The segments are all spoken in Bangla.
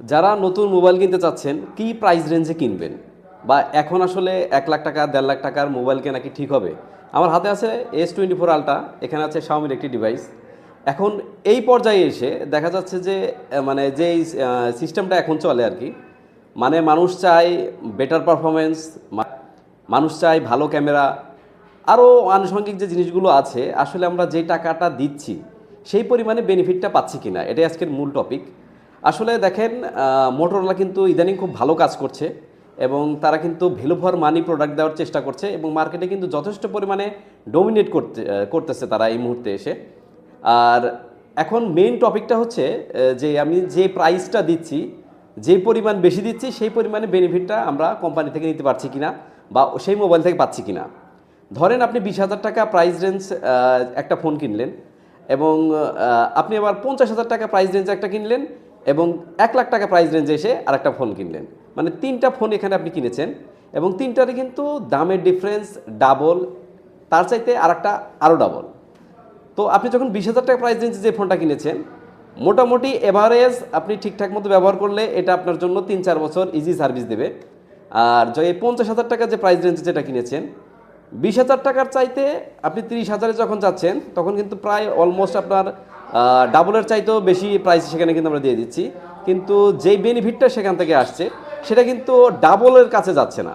যারা নতুন মোবাইল কিনতে চাচ্ছেন, কি প্রাইস রেঞ্জে কিনবেন? বা এখন আসলে এক লাখ টাকা, দেড় লাখ টাকার মোবাইল কেনা কি ঠিক হবে? আমার হাতে আছে এস টোয়েন্টি ফোর আলট্রা এখানে আছে শাওমির একটি ডিভাইস এখন এই পর্যায়ে এসে দেখা যাচ্ছে যে মানে যেই সিস্টেমটা এখন চলে আর কি মানে মানুষ চায় বেটার পারফরমেন্স মানুষ চায় ভালো ক্যামেরা আরও আনুষঙ্গিক যে জিনিসগুলো আছে, আসলে আমরা যে টাকাটা দিচ্ছি, সেই পরিমাণে বেনিফিটটা পাচ্ছি কিনা, এটাই আজকের মূল টপিক আসলে দেখেন মোটরোলা কিন্তু ইদানিং খুব ভালো কাজ করছে এবং তারা কিন্তু ভ্যালু ফর মানি প্রোডাক্ট দেওয়ার চেষ্টা করছে এবং মার্কেটে কিন্তু যথেষ্ট পরিমাণে ডোমিনেট করতে করতেছে তারা এই মুহূর্তে এসে। আর এখন মেইন টপিকটা হচ্ছে যে আমি যে প্রাইসটা দিচ্ছি, যে পরিমাণ বেশি দিচ্ছি, সেই পরিমাণে বেনিফিটটা আমরা কোম্পানি থেকে নিতে পারছি কিনা বা সেই মোবাইল থেকে পাচ্ছি কিনা। ধরেন আপনি বিশ হাজার টাকা প্রাইস রেঞ্জ একটা ফোন কিনলেন এবং আপনি আবার পঞ্চাশ হাজার টাকা প্রাইস রেঞ্জ একটা কিনলেন এবং এক লাখ টাকা প্রাইস রেঞ্জে এসে আরেকটা ফোন কিনলেন। মানে তিনটা ফোন এখানে আপনি কিনেছেন এবং তিনটারই কিন্তু দামের ডিফারেন্স ডাবল তার চাইতে আরেকটা আরও ডাবল তো আপনি যখন বিশ হাজার টাকা প্রাইস রেঞ্জে যে ফোনটা কিনেছেন, মোটামুটি এভারেজ আপনি ঠিকঠাক মতো ব্যবহার করলে এটা আপনার জন্য তিন চার বছর ইজি সার্ভিস দেবে। আর যে পঞ্চাশ হাজার টাকা যে প্রাইস রেঞ্জে যেটা কিনেছেন, বিশ হাজার টাকার চাইতে আপনি তিরিশ হাজারে যখন যাচ্ছেন, তখন কিন্তু প্রায় অলমোস্ট আপনার ডাবলের চাইতেও বেশি প্রাইস সেখানে কিন্তু আমরা দিয়ে দিচ্ছি। কিন্তু যেই বেনিফিটটা সেখান থেকে আসছে, সেটা কিন্তু ডাবলের কাছে যাচ্ছে না।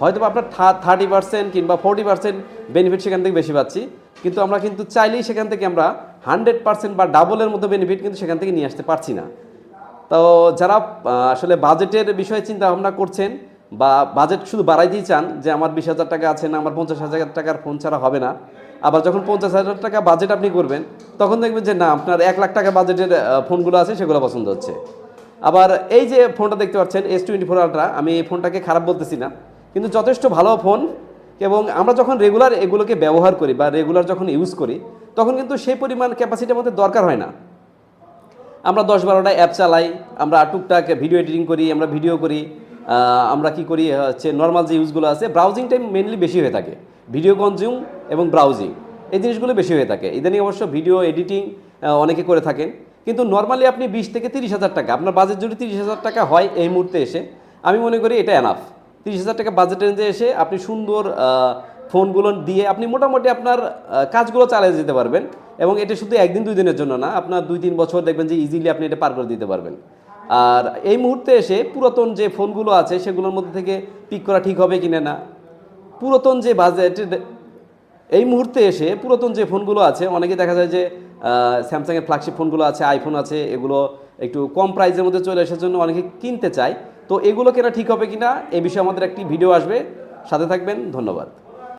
হয়তো আপনার থার্টি পার্সেন্ট কিংবা ফোর্টি পার্সেন্ট বেনিফিট সেখান থেকে বেশি পাচ্ছি। কিন্তু আমরা কিন্তু চাইলেই সেখান থেকে আমরা হান্ড্রেড পার্সেন্ট বা ডাবলের মতো বেনিফিট কিন্তু সেখান থেকে নিয়ে আসতে পারছি না। তো যারা আসলে বাজেটের বিষয়ে চিন্তা ভাবনা করছেন বা বাজেট শুধু বাড়াইতেই চান যে আমার বিশ হাজার টাকা আছে না, আমার পঞ্চাশ হাজার টাকার ফোন ছাড়া হবে না। আবার যখন পঞ্চাশ হাজার টাকা বাজেট আপনি করবেন, তখন দেখবেন যে না, আপনার এক লাখ টাকা বাজেটের ফোনগুলো আছে, সেগুলো পছন্দ হচ্ছে। আবার এই যে ফোনটা দেখতে পাচ্ছেন এস টোয়েন্টি ফোর আলট্রা আমি এই ফোনটাকে খারাপ বলতেছি না, কিন্তু যথেষ্ট ভালো ফোন এবং আমরা যখন রেগুলার এগুলোকে ব্যবহার করি বা রেগুলার যখন ইউজ করি, তখন কিন্তু সেই পরিমাণ ক্যাপাসিটি আমাদের দরকার হয় না। আমরা দশ বারোটা অ্যাপ চালাই, আমরা টুকটাক ভিডিও এডিটিং করি, আমরা ভিডিও করি আমরা কি করি হচ্ছে নর্মাল যে ইউজগুলো আছে ব্রাউজিং টাইম মেনলি বেশি হয়ে থাকে। ভিডিও কনজিউম এবং ব্রাউজিং এই জিনিসগুলো বেশি হয়ে থাকে। ইদানিং অবশ্য ভিডিও এডিটিং অনেকে করে থাকেন। কিন্তু নর্মালি আপনি বিশ থেকে তিরিশ হাজার টাকা, আপনার বাজেট যদি তিরিশ হাজার টাকা হয় এই মুহূর্তে এসে, আমি মনে করি এটা এনাফ তিরিশ হাজার টাকা বাজেট রেঞ্জে এসে আপনি সুন্দর ফোনগুলো দিয়ে আপনি মোটামুটি আপনার কাজগুলো চালিয়ে যেতে পারবেন। এবং এটা শুধু একদিন দুই দিনের জন্য না, আপনার দুই তিন বছর দেখবেন যে ইজিলি আপনি এটা পার করে দিতে পারবেন। আর এই মুহূর্তে এসে পুরাতন যে ফোনগুলো আছে, সেগুলোর মধ্যে থেকে পিক করা ঠিক হবে কিনা না? পুরাতন যে বাজেট এই মুহূর্তে এসে পুরাতন যে ফোনগুলো আছে অনেকে দেখা যায় যে স্যামসাংয়ের ফ্ল্যাগশিপ ফোনগুলো আছে আইফোন আছে, এগুলো একটু কম প্রাইসের মধ্যে চলে আসার জন্য অনেকে কিনতে চায়। তো এগুলো কেনা ঠিক হবে কিনা, এ বিষয়ে আমাদের একটি ভিডিও আসবে। সাথে থাকবেন, ধন্যবাদ।